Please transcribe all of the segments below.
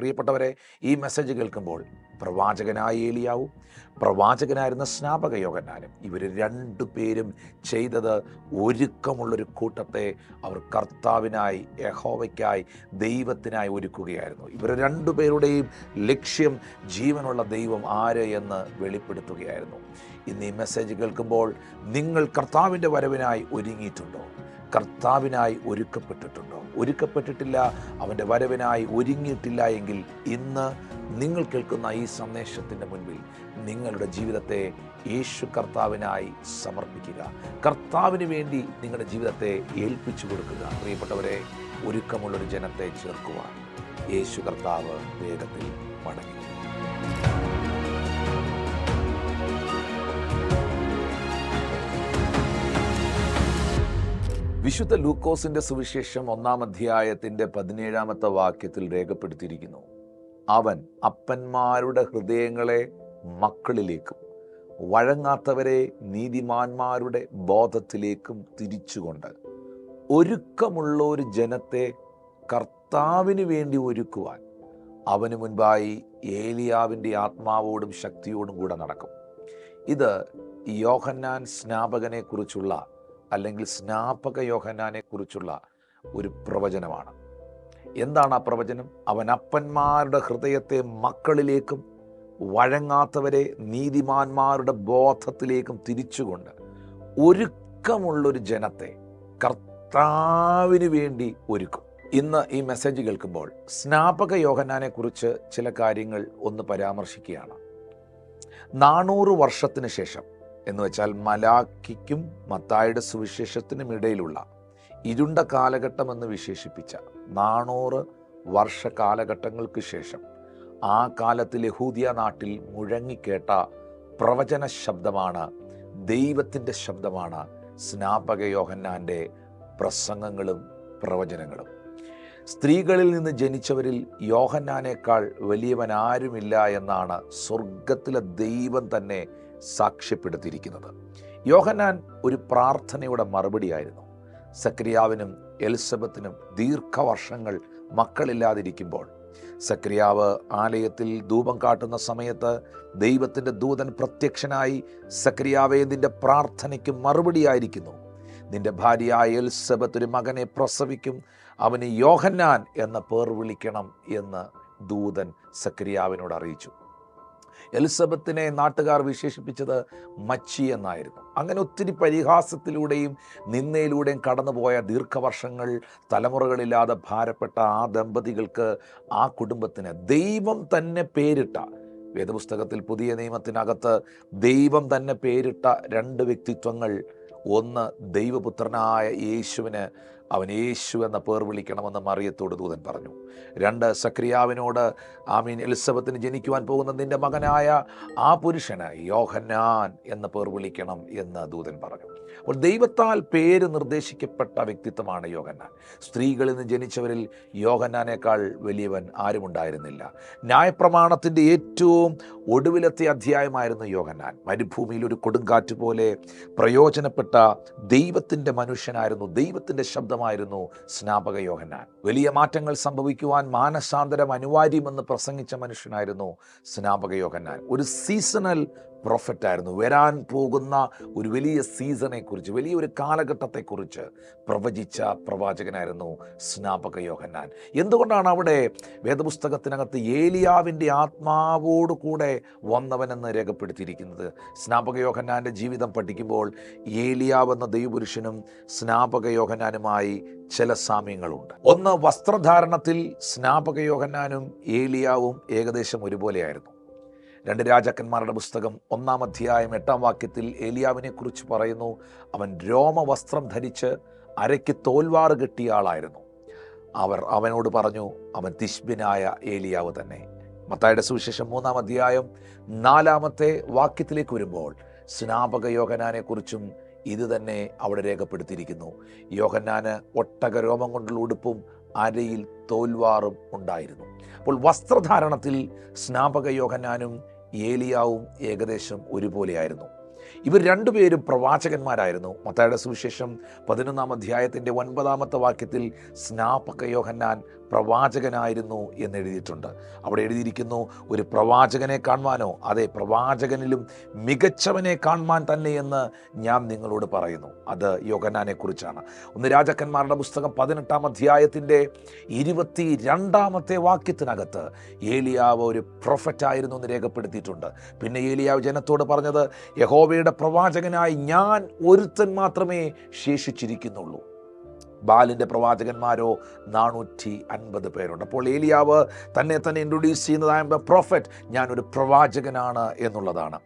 പ്രിയപ്പെട്ടവരെ ഈ മെസ്സേജ് കേൾക്കുമ്പോൾ പ്രവാചകനായ ഏലിയാവും പ്രവാചകനായിരുന്ന സ്നാപക യോഹന്നാനും ഇവർ രണ്ടു പേരും ചെയ്തത് ഒരുക്കമുള്ളൊരു കൂട്ടത്തെ അവർ കർത്താവിനായി യഹോവയ്ക്കായി ദൈവത്തിനായി ഒരുക്കുകയായിരുന്നു. ഇവർ രണ്ടുപേരുടെയും ലക്ഷ്യം ജീവനുള്ള ദൈവം ആര് എന്ന് വെളിപ്പെടുത്തുകയായിരുന്നു. ഇന്ന് ഈ മെസ്സേജ് കേൾക്കുമ്പോൾ നിങ്ങൾ കർത്താവിന്റെ വരവിനായി ഒരുങ്ങിയിട്ടുണ്ടോ? കർത്താവിനായി ഒരുക്കപ്പെട്ടിട്ടുണ്ടോ? ഒരുക്കപ്പെട്ടിട്ടില്ല അവന്റെ വരവിനായി ഒരുങ്ങിയിട്ടില്ല എങ്കിൽ ഇന്ന് നിങ്ങൾ കേൾക്കുന്ന ഈ സന്ദേശത്തിന്റെ മുൻപിൽ നിങ്ങളുടെ ജീവിതത്തെ യേശു കർത്താവിനായി സമർപ്പിക്കുക. കർത്താവിന് വേണ്ടി നിങ്ങളുടെ ജീവിതത്തെ ഏൽപ്പിച്ചു കൊടുക്കുക. പ്രിയപ്പെട്ടവരെ ഒരുക്കമുള്ളൊരു ജനത്തെ ചേർക്കുവാൻ യേശു കർത്താവ് വേഗത്തിൽ മടങ്ങി. വിശുദ്ധ ലൂക്കോസിന്റെ സുവിശേഷം ഒന്നാം അധ്യായത്തിന്റെ പതിനേഴാമത്തെ വാക്യത്തിൽ രേഖപ്പെടുത്തിയിരിക്കുന്നു. അവൻ അപ്പന്മാരുടെ ഹൃദയങ്ങളെ മക്കളിലേക്കും വഴങ്ങാത്തവരെ നീതിമാന്മാരുടെ ബോധത്തിലേക്കും തിരിച്ചുകൊണ്ട് ഒരുക്കമുള്ള ഒരു ജനത്തെ കർത്താവിന് വേണ്ടി ഒരുക്കുവാൻ അവന് മുൻപായി ഏലിയാവിന്റെ ആത്മാവോടും ശക്തിയോടും കൂടെ നടക്കും. ഇത് യോഹന്നാൻ സ്നാപകനെ കുറിച്ചുള്ള അല്ലെങ്കിൽ സ്നാപക യോഹനാനെ കുറിച്ചുള്ള ഒരു പ്രവചനമാണ്. എന്താണ് ആ പ്രവചനം? അവൻ അപ്പന്മാരുടെ ഹൃദയത്തെ മക്കളിലേക്കും വഴങ്ങാത്തവരെ നീതിമാന്മാരുടെ ബോധത്തിലേക്കും തിരിച്ചുകൊണ്ട് ഒരുക്കമുള്ളൊരു ജനത്തെ കർത്താവിന് വേണ്ടി ഒരുക്കും. ഇന്ന് ഈ മെസ്സേജ് കേൾക്കുമ്പോൾ സ്നാപക യോഹന്നാനെ കുറിച്ച് ചില കാര്യങ്ങൾ ഒന്ന് പരാമർശിക്കുകയാണ്. നാനൂറ് വർഷത്തിന് ശേഷം എന്ന് വെച്ചാൽ മലാക്കിക്കും മത്തായുടെ സുവിശേഷത്തിനും ഇടയിലുള്ള ഇരുണ്ട കാലഘട്ടം എന്ന് വിശേഷിപ്പിച്ച നാനൂറ് വർഷ കാലഘട്ടങ്ങൾക്ക് ശേഷം ആ കാലത്തിൽ യഹൂദിയ നാട്ടിൽ മുഴങ്ങിക്കേട്ട പ്രവചന ശബ്ദമാണ് ദൈവത്തിന്റെ ശബ്ദമാണ് സ്നാപക യോഹന്നാന്റെ പ്രസംഗങ്ങളും പ്രവചനങ്ങളും. സ്ത്രീകളിൽ നിന്ന് ജനിച്ചവരിൽ യോഹന്നാനേക്കാൾ വലിയവൻ ആരുമില്ല എന്നാണ് സ്വർഗത്തിലെ ദൈവം തന്നെ സാക്ഷ്യപ്പെടുത്തിയിരിക്കുന്നത്. യോഹനാൻ ഒരു പ്രാർത്ഥനയുടെ മറുപടിയായിരുന്നു. സക്രിയാവിനും എലിസബത്തിനും ദീർഘവർഷങ്ങൾ മക്കളില്ലാതിരിക്കുമ്പോൾ സക്രിയാവ് ആലയത്തിൽ ധൂപം കാട്ടുന്ന സമയത്ത് ദൈവത്തിന്റെ ദൂതൻ പ്രത്യക്ഷനായി സക്രിയാവെ നിന്റെ പ്രാർത്ഥനയ്ക്ക് മറുപടിയായിരിക്കുന്നു. നിന്റെ ഭാര്യയായ എൽസബത്ത് ഒരു മകനെ പ്രസവിക്കും അവന് യോഹന്നാൻ എന്ന പേർ വിളിക്കണം എന്ന് ദൂതൻ സക്രിയാവിനോട് അറിയിച്ചു. എലിസബത്തിനെ നാട്ടുകാർ വിശേഷിപ്പിച്ചത് മച്ചി എന്നായിരുന്നു. അങ്ങനെ ഒത്തിരി പരിഹാസത്തിലൂടെയും നിന്നയിലൂടെയും കടന്നുപോയ ദീർഘവർഷങ്ങൾ തലമുറകളില്ലാതെ ഭാരപ്പെട്ട ആ ദമ്പതികൾക്ക് ആ കുടുംബത്തിന് ദൈവം തന്നെ പേരിട്ട വേദപുസ്തകത്തിൽ പുതിയ നിയമത്തിനകത്ത് ദൈവം തന്നെ പേരിട്ട രണ്ട് വ്യക്തിത്വങ്ങൾ ഒന്ന് ദൈവപുത്രനായ യേശുവിന് അവൻ യേശു എന്ന പേർ വിളിക്കണമെന്ന് മറിയത്തോട് ദൂതൻ പറഞ്ഞു. രണ്ട് സക്രിയാവിനോട് ആമീൻ എലിസബത്തിന് ജനിക്കുവാൻ പോകുന്ന നിന്റെ മകനായ ആ പുരുഷന് യോഹന്നാൻ എന്ന പേർ വിളിക്കണം എന്ന് ദൂതൻ പറഞ്ഞു. അപ്പോൾ ദൈവത്താൽ പേര് നിർദ്ദേശിക്കപ്പെട്ട വ്യക്തിത്വമാണ് യോഹന്നാൻ. സ്ത്രീകളിൽ നിന്ന് ജനിച്ചവരിൽ യോഗന്നാനേക്കാൾ വലിയവൻ ആരുമുണ്ടായിരുന്നില്ല. ന്യായപ്രമാണത്തിന്റെ ഏറ്റവും ഒടുവിലത്തെ അധ്യായമായിരുന്നു യോഗന്നാൻ മരുഭൂമിയിൽ ഒരു കൊടുങ്കാറ്റ് പോലെ പ്രയോജനപ്പെട്ട ദൈവത്തിന്റെ മനുഷ്യനായിരുന്നു ദൈവത്തിന്റെ ശബ്ദമായിരുന്നു സ്നാപക യോഗന്നാൻ വലിയ മാറ്റങ്ങൾ സംഭവിക്കുവാൻ മാനസാന്തരം അനിവാര്യമെന്ന് പ്രസംഗിച്ച മനുഷ്യനായിരുന്നു സ്നാപക യോഗന്നാൻ ഒരു സീസണൽ പ്രൊഫറ്റായിരുന്നു വരാൻ പോകുന്ന ഒരു വലിയ സീസണെക്കുറിച്ച് വലിയൊരു കാലഘട്ടത്തെക്കുറിച്ച് പ്രവചിച്ച പ്രവാചകനായിരുന്നു സ്നാപക യോഹന്നാൻ. എന്തുകൊണ്ടാണ് അവിടെ വേദപുസ്തകത്തിനകത്ത് ഏലിയാവിന്റെ ആത്മാവോട് കൂടെ വന്നവനെന്ന് രേഖപ്പെടുത്തിയിരിക്കുന്നത്? സ്നാപക യോഹന്നാന്റെ ജീവിതം പഠിക്കുമ്പോൾ ഏലിയാവ് എന്ന ദൈവപുരുഷനും സ്നാപക യോഹന്നാനുമായി ചില സാമ്യങ്ങളുണ്ട്. ഒന്ന് വസ്ത്രധാരണത്തിൽ സ്നാപക യോഹന്നാനും ഏലിയാവും ഏകദേശം ഒരുപോലെയായിരുന്നു. രണ്ട് രാജാക്കന്മാരുടെ പുസ്തകം ഒന്നാം അധ്യായം എട്ടാം വാക്യത്തിൽ ഏലിയാവിനെ കുറിച്ച് പറയുന്നു. അവൻ രോമവസ്ത്രം ധരിച്ച് അരയ്ക്ക് തോൽവാറ് കെട്ടിയ ആളായിരുന്നു. അവർ അവനോട് പറഞ്ഞു അവൻ തിഷ്ബിനായ ഏലിയാവ് തന്നെ. മത്തായുടെ സുവിശേഷം മൂന്നാം അധ്യായം നാലാമത്തെ വാക്യത്തിലേക്ക് വരുമ്പോൾ സ്നാപക യോഹനാനെ കുറിച്ചും ഇത് തന്നെ അവിടെ രേഖപ്പെടുത്തിയിരിക്കുന്നു. യോഹന്നാന് ഒട്ടക രോമം കൊണ്ടുള്ള ഉടുപ്പും അരയിൽ തോൽവാറും ഉണ്ടായിരുന്നു. അപ്പോൾ വസ്ത്രധാരണത്തിൽ സ്നാപക യോഹനാനും ഏലിയാവും ഏകദേശം ഒരുപോലെയായിരുന്നു. ഇവർ രണ്ടുപേരും പ്രവാചകന്മാരായിരുന്നു. മത്തായുടെ സുവിശേഷം പതിനൊന്നാം അധ്യായത്തിന്റെ ഒൻപതാമത്തെ വാക്യത്തിൽ സ്നാപക യോഹന്നാൻ പ്രവാചകനായിരുന്നു എന്ന് എഴുതിയിട്ടുണ്ട്. അവിടെ എഴുതിയിരിക്കുന്നു ഒരു പ്രവാചകനെ കാണുവാനോ അതെ പ്രവാചകനിലും മികച്ചവനെ കാണുവാൻ തന്നെയെന്ന് ഞാൻ നിങ്ങളോട് പറയുന്നു. അത് യോഗനാനെക്കുറിച്ചാണ് കുറിച്ചാണ്. ഒന്ന് രാജാക്കന്മാരുടെ പുസ്തകം പതിനെട്ടാം അധ്യായത്തിന്റെ ഇരുപത്തി രണ്ടാമത്തെ വാക്യത്തിനകത്ത് ഏലിയാവ് ഒരു പ്രൊഫറ്റായിരുന്നു എന്ന് രേഖപ്പെടുത്തിയിട്ടുണ്ട്. പിന്നെ ഏലിയാവ് ജനത്തോട് പറഞ്ഞത് യഹോവയുടെ പ്രവാചകനായി ഞാൻ ഒരുത്തൻ മാത്രമേ ശേഷിച്ചിരിക്കുന്നുള്ളൂ. ബാലിന്റെ പ്രവാചകന്മാരോ? നാനൂറ്റി അൻപത് പേരുണ്ട്. അപ്പോൾ ഏലിയാവ് തന്നെ തന്നെ ഇൻട്രൊഡ്യൂസ് ചെയ്യുന്നതായ പ്രോഫറ്റ് ഞാനൊരു പ്രവാചകനാണ് എന്നുള്ളതാണ്.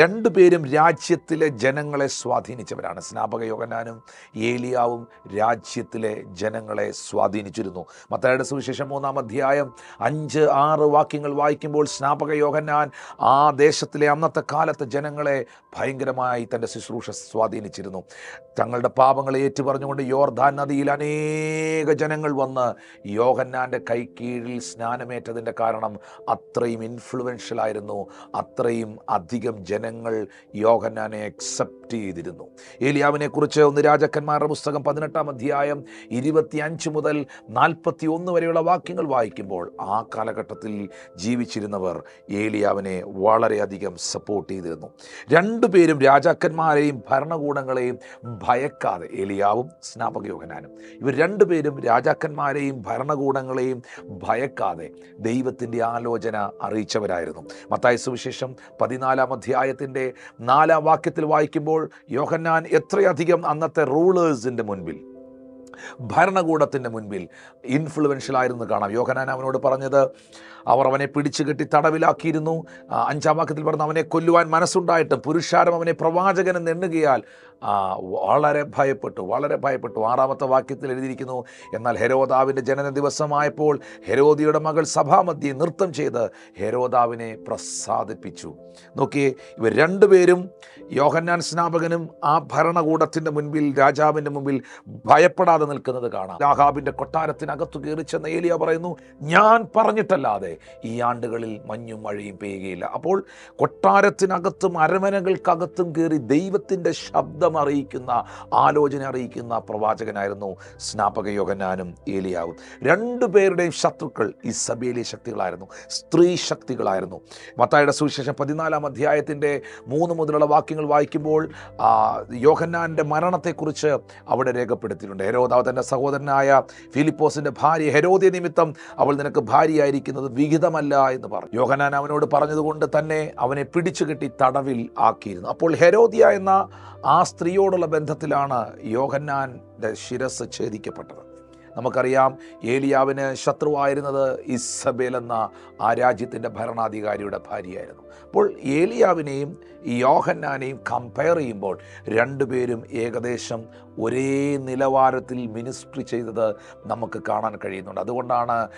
രണ്ടുപേരും രാജ്യത്തിലെ ജനങ്ങളെ സ്വാധീനിച്ചവരാണ്. സ്നാപക യോഗനാനും ഏലിയാവും രാജ്യത്തിലെ ജനങ്ങളെ സ്വാധീനിച്ചിരുന്നു. മത്തായുടെ സുവിശേഷം മൂന്നാം അധ്യായം അഞ്ച് ആറ് വാക്യങ്ങൾ വായിക്കുമ്പോൾ സ്നാപക യോഹന്നാൻ ആ ദേശത്തിലെ അന്നത്തെ കാലത്തെ ജനങ്ങളെ ഭയങ്കരമായി തന്റെ ശുശ്രൂഷ സ്വാധീനിച്ചിരുന്നു. തങ്ങളുടെ പാപങ്ങളെ ഏറ്റുപറഞ്ഞുകൊണ്ട് യോർദാൻ നദിയിൽ അനേക ജനങ്ങൾ വന്ന് യോഹന്നാന്റെ കൈക്കീഴിൽ സ്നാനമേറ്റതിന്റെ കാരണം അത്രയും ഇൻഫ്ലുവൻഷ്യൽ ആയിരുന്നു. അത്രയും അധികം ജനങ്ങൾ യോഹന്നാനെ അക്സെപ്റ്റ് ചെയ്തിരുന്നു. ഏലിയാവിനെ കുറിച്ച് ഒന്ന് രാജാക്കന്മാരുടെ പുസ്തകം പതിനെട്ടാം അധ്യായം ഇരുപത്തിയഞ്ച് മുതൽ നാൽപ്പത്തി ഒന്ന് വരെയുള്ള വാക്യങ്ങൾ വായിക്കുമ്പോൾ ആ കാലഘട്ടത്തിൽ ജീവിച്ചിരുന്നവർ ഏലിയാവിനെ വളരെയധികം സപ്പോർട്ട് ചെയ്തിരുന്നു. രണ്ടുപേരും രാജാക്കന്മാരെയും ഭരണകൂടങ്ങളെയും ഭയക്കാതെ ഏലിയാവും സ്നാപക യോഹനാനും ഇവർ രണ്ടുപേരും രാജാക്കന്മാരെയും ഭരണകൂടങ്ങളെയും ഭയക്കാതെ ദൈവത്തിന്റെ ആലോചന അറിയിച്ചവരായിരുന്നു. മത്തായ സുവിശേഷം പതിനാലാം അധ്യായത്തിന്റെ നാലാം വാക്യത്തിൽ വായിക്കുമ്പോൾ യോഹന്നാൻ എത്രയധികം അന്നത്തെ റൂളേഴ്സിന്റെ മുൻപിൽ ഭരണകൂടത്തിന്റെ മുൻപിൽ ഇൻഫ്ലുവൻഷ്യൽ ആയിരുന്നു കാണാം. യോഹനാൻ അവനോട് പറഞ്ഞത് അവർ അവനെ പിടിച്ചു കെട്ടി തടവിലാക്കിയിരുന്നു. അഞ്ചാം വാക്യത്തിൽ പറഞ്ഞ അവനെ കൊല്ലുവാൻ മനസ്സുണ്ടായിട്ടും പുരുഷാരം അവനെ പ്രവാചകനെന്ന് എണ്ണുകയാൽ വളരെ ഭയപ്പെട്ടു വളരെ ഭയപ്പെട്ടു. ആറാമത്തെ വാക്യത്തിൽ എഴുതിയിരിക്കുന്നു എന്നാൽ ഹെരോദാവിന്റെ ജനന ദിവസമായപ്പോൾ ഹെരോദിയുടെ മകൾ സഭാമധ്യെ നൃത്തം ചെയ്ത് ഹെരോദാവിനെ പ്രസാദിപ്പിച്ചു. നോക്കിയേ ഇവർ രണ്ടുപേരും യോഹന്നാൻ സ്നാപകനും ആ ഭരണകൂടത്തിന്റെ മുൻപിൽ രാജാവിന്റെ മുമ്പിൽ ഭയപ്പെടാതെ നിൽക്കുന്നത് കാണാം. രാഹാബിന്റെ കൊട്ടാരത്തിനകത്തു കയറി ചെന്ന ഏലിയ പറയുന്നു ഞാൻ പറഞ്ഞിട്ടല്ലാതെ ഈ ആണ്ടുകളിൽ മഞ്ഞും മഴയും പെയ്യുകയില്ല. അപ്പോൾ കൊട്ടാരത്തിനകത്തും അരമനകൾക്കകത്തും കയറി ദൈവത്തിന്റെ ശബ്ദം അറിയിക്കുന്ന ആലോചന അറിയിക്കുന്ന പ്രവാചകനായിരുന്നു സ്നാപക യോഗനാനും ഏലിയാവും. രണ്ടുപേരുടെയും ശത്രുക്കൾ ഈ സബേലി ശക്തികളായിരുന്നു. സ്ത്രീ ശക്തികളായിരുന്നു. മത്തായുടെ സുവിശേഷം പതിനാലാം അധ്യായത്തിന്റെ മൂന്ന് മുതലുള്ള വാക്യങ്ങൾ വായിക്കുമ്പോൾ യോഹന്നാന്റെ മരണത്തെക്കുറിച്ച് അവിടെ രേഖപ്പെടുത്തിയിട്ടുണ്ട്. ഹെരോദാവ് തന്റെ സഹോദരനായ ഫിലിപ്പോസിന്റെ ഭാര്യ ഹെരോദിയ നിമിത്തം അവൾ നിനക്ക് ഭാര്യയായിരിക്കുന്നത് വിഹിതമല്ല എന്ന് പറഞ്ഞു. യോഹന്നാൻ അവനോട് പറഞ്ഞതുകൊണ്ട് തന്നെ അവനെ പിടിച്ചു കെട്ടി തടവിൽ ആക്കിയിരുന്നു. അപ്പോൾ ഹെരോദിയ എന്ന ആ സ്ത്രീയോടുള്ള ബന്ധത്തിലാണ് യോഹന്നാന്റെ ശിരസ് ഛേദിക്കപ്പെട്ടത്. നമുക്കറിയാം ഏലിയാവിന് ശത്രുവായിരുന്നത് ഇസബേൽ എന്ന ആ രാജ്യത്തിന്റെ ഭരണാധികാരിയുടെ ഭാര്യയായിരുന്നു. അപ്പോൾ ഏലിയാവിനെയും യോഹന്നാനെയും കമ്പയർ ചെയ്യുമ്പോൾ രണ്ടുപേരും ഏകദേശം ഒരേ നിലവാരത്തിൽ മിനിസ്ട്രി ചെയ്തത് നമുക്ക് കാണാൻ കഴിയുന്നുണ്ട്. അതുകൊണ്ടാണ്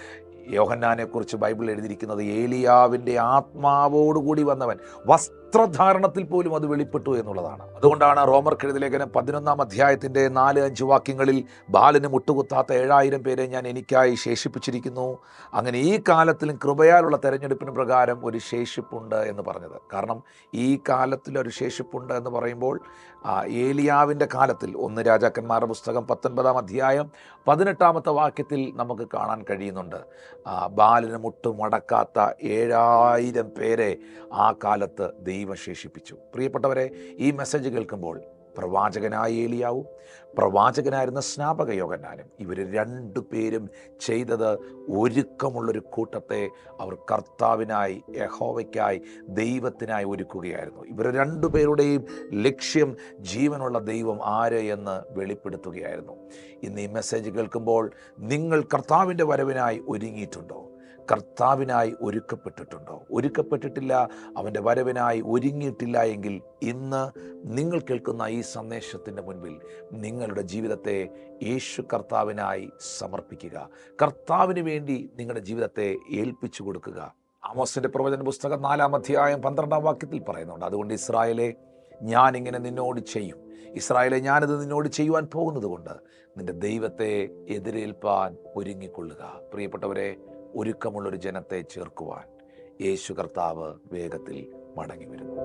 യോഹന്നാനെക്കുറിച്ച് ബൈബിൾ എഴുതിയിരിക്കുന്നത് ഏലിയാവിന്റെ ആത്മാവോടുകൂടി വന്നവൻ വസ്ത്രധാരണത്തിൽ പോലും അത് വെളിപ്പെട്ടു എന്നുള്ളതാണ്. അതുകൊണ്ടാണ് റോമർ ലേഖനം പതിനൊന്നാം അധ്യായത്തിന്റെ നാല് അഞ്ച് വാക്യങ്ങളിൽ ബാലന് മുട്ടുകുത്താത്ത ഏഴായിരം പേരെ ഞാൻ എനിക്കായി ശേഷിപ്പിച്ചിരിക്കുന്നു. അങ്ങനെ ഈ കാലത്തിലും കൃപയാലുള്ള തെരഞ്ഞെടുപ്പിന് പ്രകാരം ഒരു ശേഷിപ്പുണ്ട് എന്ന് പറഞ്ഞത്. കാരണം ഈ കാലത്തിൽ ഒരു ശേഷിപ്പുണ്ട് എന്ന് പറയുമ്പോൾ ഏലിയാവിന്റെ കാലത്തിൽ ഒന്ന് രാജാക്കന്മാരുടെ പുസ്തകം പത്തൊൻപതാം അധ്യായം പതിനെട്ടാമത്തെ വാക്യത്തിൽ നമുക്ക് കാണാൻ കഴിയുന്നുണ്ട്. ബാലിന് മുട്ടുമടക്കാത്ത ഏഴായിരം പേരെ ആ കാലത്ത് ദൈവം ശേഷിപ്പിച്ചു. പ്രിയപ്പെട്ടവരെ ഈ മെസ്സേജ് കേൾക്കുമ്പോൾ പ്രവാചകനായ ഏലിയാവും പ്രവാചകനായിരുന്ന സ്നാപക യോഗനാനും ഇവർ രണ്ടു പേരും ചെയ്തത് ഒരുക്കമുള്ളൊരു കൂട്ടത്തെ അവർ കർത്താവിനായി യഹോവയ്ക്കായി ദൈവത്തിനായി ഒരുക്കുകയായിരുന്നു. ഇവർ രണ്ടുപേരുടെയും ലക്ഷ്യം ജീവനുള്ള ദൈവം ആര് എന്ന് വെളിപ്പെടുത്തുകയായിരുന്നു. ഇന്ന് ഈ മെസ്സേജ് കേൾക്കുമ്പോൾ നിങ്ങൾ കർത്താവിന്റെ വരവിനായി ഒരുങ്ങിയിട്ടുണ്ടോ? കർത്താവിനായി ഒരുക്കപ്പെട്ടിട്ടുണ്ടോ? ഒരുക്കപ്പെട്ടിട്ടില്ല അവന്റെ വരവിനായി ഒരുങ്ങിയിട്ടില്ല എങ്കിൽ ഇന്ന് നിങ്ങൾ കേൾക്കുന്ന ഈ സന്ദേശത്തിന്റെ മുൻപിൽ നിങ്ങളുടെ ജീവിതത്തെ യേശു കർത്താവിനായി സമർപ്പിക്കുക. കർത്താവിന് വേണ്ടി നിങ്ങളുടെ ജീവിതത്തെ ഏൽപ്പിച്ചു കൊടുക്കുക. ആമോസിന്റെ പ്രവചന പുസ്തകം നാലാം അധ്യായം പന്ത്രണ്ടാം വാക്യത്തിൽ പറയുന്നുണ്ട് അതുകൊണ്ട് ഇസ്രായേലെ ഞാനിങ്ങനെ നിന്നോട് ചെയ്യും. ഇസ്രായേലെ ഞാനിത് നിന്നോട് ചെയ്യുവാൻ പോകുന്നത് കൊണ്ട് നിന്റെ ദൈവത്തെ എതിരേൽപ്പാൻ ഒരുങ്ങിക്കൊള്ളുക. പ്രിയപ്പെട്ടവരെ ഒരുക്കമുള്ളൊരു ജനത്തെ ചേർക്കുവാൻ യേശു കർത്താവ് വേഗത്തിൽ മടങ്ങി വരുന്നു